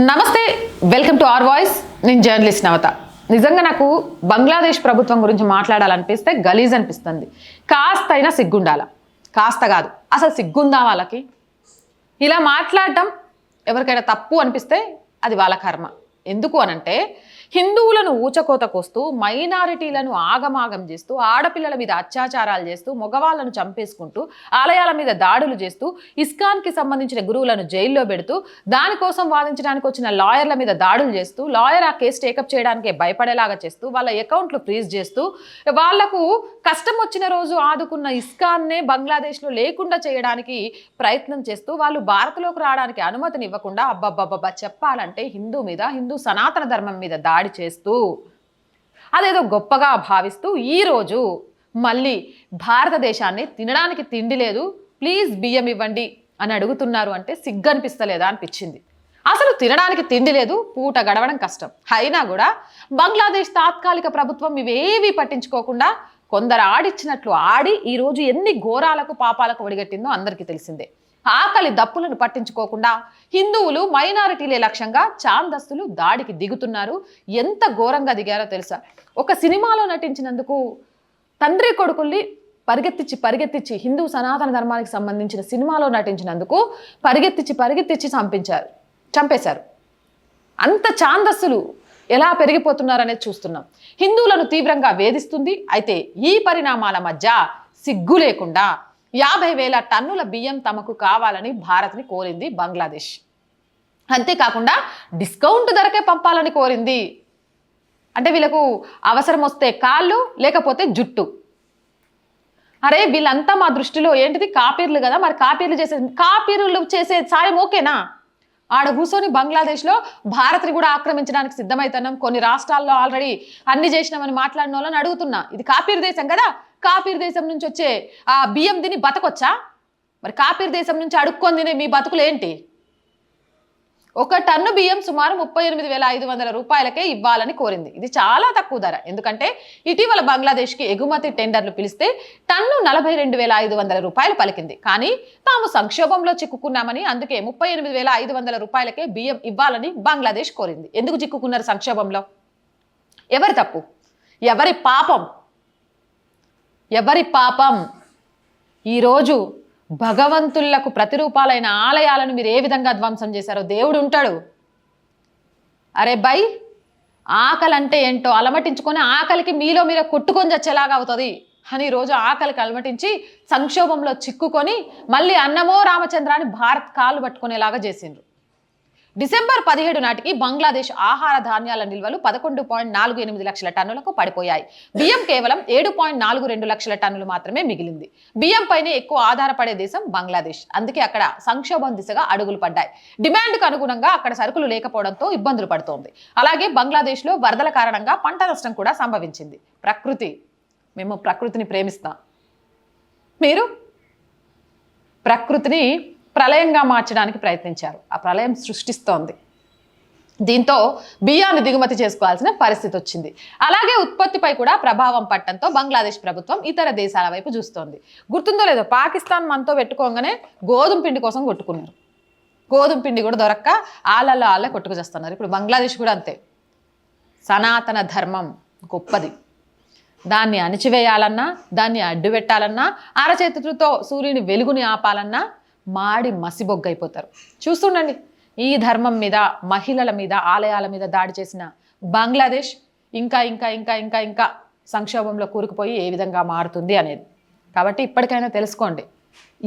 నమస్తే welcome to R voice. నేను journalist నవత. నిజంగా నాకు బంగ్లాదేశ్ ప్రభుత్వం గురించి మాట్లాడాలనిపిస్తే గలీజ్ అనిపిస్తుంది. కాస్తైనా సిగ్గుండాల. కాస్త కాదు అసలు సిగ్గుందా వాళ్ళకి? ఇలా మాట్లాడటం ఎవరికైనా తప్పు అనిపిస్తే అది వాళ్ళ కర్మ. ఎందుకు అనంటే హిందువులను ఊచకోత కోస్తూ మైనారిటీలను ఆగమాగం చేస్తూ ఆడపిల్లల మీద అత్యాచారాలు చేస్తూ మగవాళ్ళను చంపేసుకుంటూ ఆలయాల మీద దాడులు చేస్తూ ఇస్కాన్కి సంబంధించిన గురువులను జైల్లో పెడుతూ దానికోసం వాదించడానికి వచ్చిన లాయర్ల మీద దాడులు చేస్తూ లాయర్ ఆ కేసు టేకప్ చేయడానికే భయపడేలాగా చేస్తూ వాళ్ళ అకౌంట్లు ఫ్రీజ్ చేస్తూ వాళ్ళకు కష్టం వచ్చిన రోజు ఆదుకున్న ఇస్కాన్నే బంగ్లాదేశ్లో లేకుండా చేయడానికి ప్రయత్నం చేస్తూ వాళ్ళు భారత్లోకి రావడానికి అనుమతిని ఇవ్వకుండా అబ్బబ్బబ్బబ్బా చెప్పాలంటే హిందూ మీద హిందూ సనాతన ధర్మం మీద దాడి చేస్తూ అదేదో గొప్పగా భావిస్తూ ఈరోజు మళ్ళీ భారతదేశాన్ని తినడానికి తిండి లేదు ప్లీజ్ బియ్యం ఇవ్వండి అని అడుగుతున్నారు అంటే సిగ్గనిపిస్తలేదా అనిపించింది. అసలు తినడానికి తిండి లేదు పూట గడవడం కష్టం. అయినా కూడా బంగ్లాదేశ్ తాత్కాలిక ప్రభుత్వం ఇవేవి పట్టించుకోకుండా కొందరు ఆడిచ్చినట్లు ఆడి ఈరోజు ఎన్ని ఘోరాలకు పాపాలకు ఒడిగట్టిందో అందరికీ తెలిసిందే. ఆకలి దప్పులను పట్టించుకోకుండా హిందువులు మైనారిటీలే లక్ష్యంగా చాందస్తులు దాడికి దిగుతున్నారు. ఎంత ఘోరంగా దిగారో తెలుసా? ఒక సినిమాలో నటించినందుకు తండ్రి కొడుకుల్ని పరిగెత్తించి పరిగెత్తించి హిందూ సనాతన ధర్మానికి సంబంధించిన సినిమాలో నటించినందుకు పరిగెత్తించి పరిగెత్తించి చంపించారు చంపేశారు. అంత ఛాందస్సులు ఎలా పెరిగిపోతున్నారనేది చూస్తున్నాం. హిందువులను తీవ్రంగా వేధిస్తుంది. అయితే ఈ పరిణామాల మధ్య సిగ్గు లేకుండా యాభై వేల టన్నుల బియ్యం తమకు కావాలని భారత్ని కోరింది బంగ్లాదేశ్. అంతేకాకుండా డిస్కౌంట్ ధరకే పంపాలని కోరింది. అంటే వీళ్ళకు అవసరం వస్తే కాళ్ళు లేకపోతే జుట్టు. అరే వీళ్ళంతా మా దృష్టిలో ఏంటిది? కాపీర్లు కదా మరి కాపీర్లు చేసే కాపీర్లు చేసే సాయం ఓకేనా? ఆడ కూర్చొని బంగ్లాదేశ్లో భారత్ని కూడా ఆక్రమించడానికి సిద్ధమవుతున్నాం కొన్ని రాష్ట్రాల్లో ఆల్రెడీ అన్ని చేసినామని మాట్లాడిన వాళ్ళని అడుగుతున్నా. ఇది కాపీర్ దేశం కదా? కాపీర్ దేశం నుంచి వచ్చే ఆ బియ్యం తిని బతకొచ్చా? మరి కాపీర్ దేశం నుంచి అడుక్కొని తినే మీ బతుకులు ఏంటి? ఒక టన్ను బియ్యం సుమారు ముప్పై ఎనిమిది వేల ఐదు వందల రూపాయలకే ఇవ్వాలని కోరింది. ఇది చాలా తక్కువ ధర. ఎందుకంటే ఇటీవల బంగ్లాదేశ్కి ఎగుమతి టెండర్లు పిలిస్తే టన్ను నలభై రెండు వేల ఐదు వందల రూపాయలు పలికింది. కానీ తాము సంక్షోభంలో చిక్కుకున్నామని అందుకే ముప్పై ఎనిమిది వేల ఐదు వందల రూపాయలకే బియ్యం ఇవ్వాలని బంగ్లాదేశ్ కోరింది. ఎందుకు చిక్కుకున్నారు సంక్షోభంలో? ఎవరి తప్పు? ఎవరి పాపం? ఎవరి పాపం? ఈరోజు భగవంతులకు ప్రతిరూపాలైన ఆలయాలను మీరు ఏ విధంగా ధ్వంసం చేశారో దేవుడు ఉంటాడు. అరే బై ఆకలి అంటే ఏంటో అలమటించుకొని ఆకలికి మీలో మీరే కొట్టుకొని చచ్చేలాగా అవుతుంది. అని ఈరోజు ఆకలికి అలమటించి సంక్షోభంలో చిక్కుకొని మళ్ళీ అన్నమో రామచంద్రాన్ని అని భారత్ కాళ్ళు పట్టుకునేలాగా చేసిండ్రు. డిసెంబర్ పదిహేడు నాటికి బంగ్లాదేశ్ ఆహార ధాన్యాల నిల్వలు పదకొండు పాయింట్ నాలుగు ఎనిమిది లక్షల టన్నులకు పడిపోయాయి. బియ్యం కేవలం ఏడు పాయింట్ నాలుగు రెండు లక్షల టన్నులు మాత్రమే మిగిలింది. బియ్యం పైనే ఎక్కువ ఆధారపడే దేశం బంగ్లాదేశ్. అందుకే అక్కడ సంక్షోభం దిశగా అడుగులు పడ్డాయి. డిమాండ్కు అనుగుణంగా అక్కడ సరుకులు లేకపోవడంతో ఇబ్బందులు పడుతోంది. అలాగే బంగ్లాదేశ్లో వరదల కారణంగా పంట నష్టం కూడా సంభవించింది. ప్రకృతి మేము ప్రకృతిని ప్రేమిస్తాం. మీరు ప్రకృతిని ప్రళయంగా మార్చడానికి ప్రయత్నించారు. ఆ ప్రళయం సృష్టిస్తోంది. దీంతో బియ్యాన్ని దిగుమతి చేసుకోవాల్సిన పరిస్థితి వచ్చింది. అలాగే ఉత్పత్తిపై కూడా ప్రభావం పట్టడంతో బంగ్లాదేశ్ ప్రభుత్వం ఇతర దేశాల వైపు చూస్తోంది. గుర్తుందో లేదో పాకిస్తాన్ మనతో పెట్టుకోగానే గోధుమ పిండి కోసం కొట్టుకున్నారు. గోధుమ పిండి కూడా దొరక్క ఆళ్ళల్లో ఆళ్ళే కొట్టుకుచేస్తున్నారు ఇప్పుడు బంగ్లాదేశ్ కూడా అంతే. సనాతన ధర్మం గొప్పది. దాన్ని అణిచివేయాలన్నా దాన్ని అడ్డుపెట్టాలన్నా అరచేతులతో సూర్యుని వెలుగుని ఆపాలన్నా మాడి మసిబొగ్గైపోతారు. చూస్తుండండి ఈ ధర్మం మీద మహిళల మీద ఆలయాల మీద దాడి చేసిన బంగ్లాదేశ్ ఇంకా ఇంకా ఇంకా ఇంకా ఇంకా సంక్షోభంలో కూరుకుపోయి ఏ విధంగా మారుతుంది అనేది. కాబట్టి ఇప్పటికైనా తెలుసుకోండి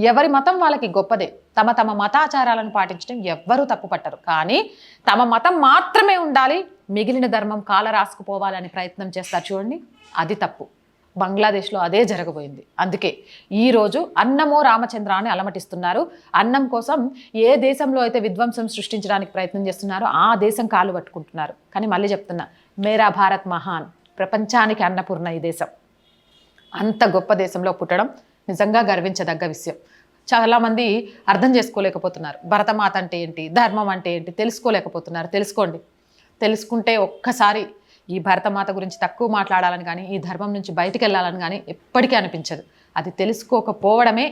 ఎవరి మతం వాళ్ళకి గొప్పదే. తమ తమ మతాచారాలను పాటించడం ఎవ్వరూ తప్పు పట్టరు కానీ తమ మతం మాత్రమే ఉండాలి మిగిలిన ధర్మం కాల రాసుకుపోవాలని ప్రయత్నం చేస్తారు చూడండి అది తప్పు. బంగ్లాదేశ్లో అదే జరగబోయింది. అందుకే ఈరోజు అన్నమో రామచంద్ర అని అలమటిస్తున్నారు. అన్నం కోసం ఏ దేశంలో అయితే విధ్వంసం సృష్టించడానికి ప్రయత్నం చేస్తున్నారో ఆ దేశం కాలు పట్టుకుంటున్నారు. కానీ మళ్ళీ చెప్తున్నా మేరా భారత్ మహాన్ ప్రపంచానికి అన్నపూర్ణ ఈ దేశం. అంత గొప్ప దేశంలో పుట్టడం నిజంగా గర్వించదగ్గ విషయం. చాలామంది అర్థం చేసుకోలేకపోతున్నారు. భరతమాత అంటే ఏంటి ధర్మం అంటే ఏంటి తెలుసుకోలేకపోతున్నారు. తెలుసుకోండి. తెలుసుకుంటే ఒక్కసారి ఈ భరతమాత గురించి తక్కువ మాట్లాడాలని కానీ ఈ ధర్మం నుంచి బయటికి వెళ్ళాలని కానీ ఎప్పటికీ అనిపించదు. అది తెలుసుకోకపోవడమే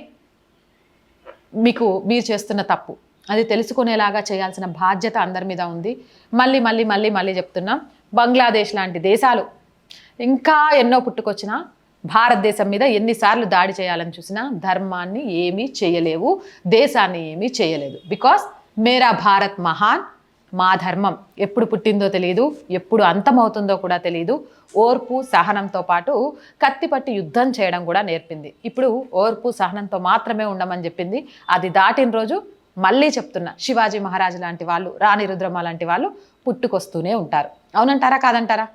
మీకు మీరు చేస్తున్న తప్పు. అది తెలుసుకునేలాగా చేయాల్సిన బాధ్యత అందరి మీద ఉంది. మళ్ళీ మళ్ళీ మళ్ళీ మళ్ళీ చెప్తున్నాం బంగ్లాదేశ్ లాంటి దేశాలు ఇంకా ఎన్నో పుట్టుకొచ్చినా భారతదేశం మీద ఎన్నిసార్లు దాడి చేయాలని చూసినా ధర్మాన్ని ఏమీ చేయలేవు దేశాన్ని ఏమీ చేయలేదు. బికాస్ మేరా భారత్ మహాన్ మా ధర్మం ఎప్పుడు పుట్టిందో తెలియదు ఎప్పుడు అంతమవుతుందో కూడా తెలియదు ఓర్పు సహనంతో పాటు కత్తిపట్టి యుద్ధం చేయడం కూడా నేర్పింది. ఇప్పుడు ఓర్పు సహనంతో మాత్రమే ఉండమని చెప్పింది. అది దాటిన రోజు మళ్ళీ చెప్తున్నా శివాజీ మహారాజు లాంటి వాళ్ళు రాణి రుద్రమ్మ లాంటి వాళ్ళు పుట్టుకొస్తూనే ఉంటారు. అవునంటారా కాదంటారా?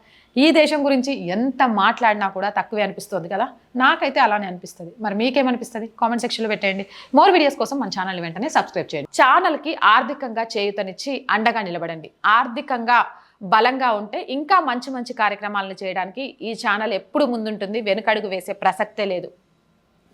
ఈ దేశం గురించి ఎంత మాట్లాడినా కూడా తక్కువే అనిపిస్తుంది కదా? నాకైతే అలానే అనిపిస్తుంది. మరి మీకేమనిపిస్తుంది? కామెంట్ సెక్షన్లో పెట్టండి మోర్ వీడియోస్ కోసం మన ఛానల్ వెంటనే సబ్స్క్రైబ్ చేయండి. ఛానల్కి ఆర్థికంగా చేయూతనిచ్చి అండగా నిలబడండి. ఆర్థికంగా బలంగా ఉంటే ఇంకా మంచి మంచి కార్యక్రమాలను చేయడానికి ఈ ఛానల్ ఎప్పుడు ముందుంటుంది? వెనుకడుగు వేసే ప్రసక్తే లేదు.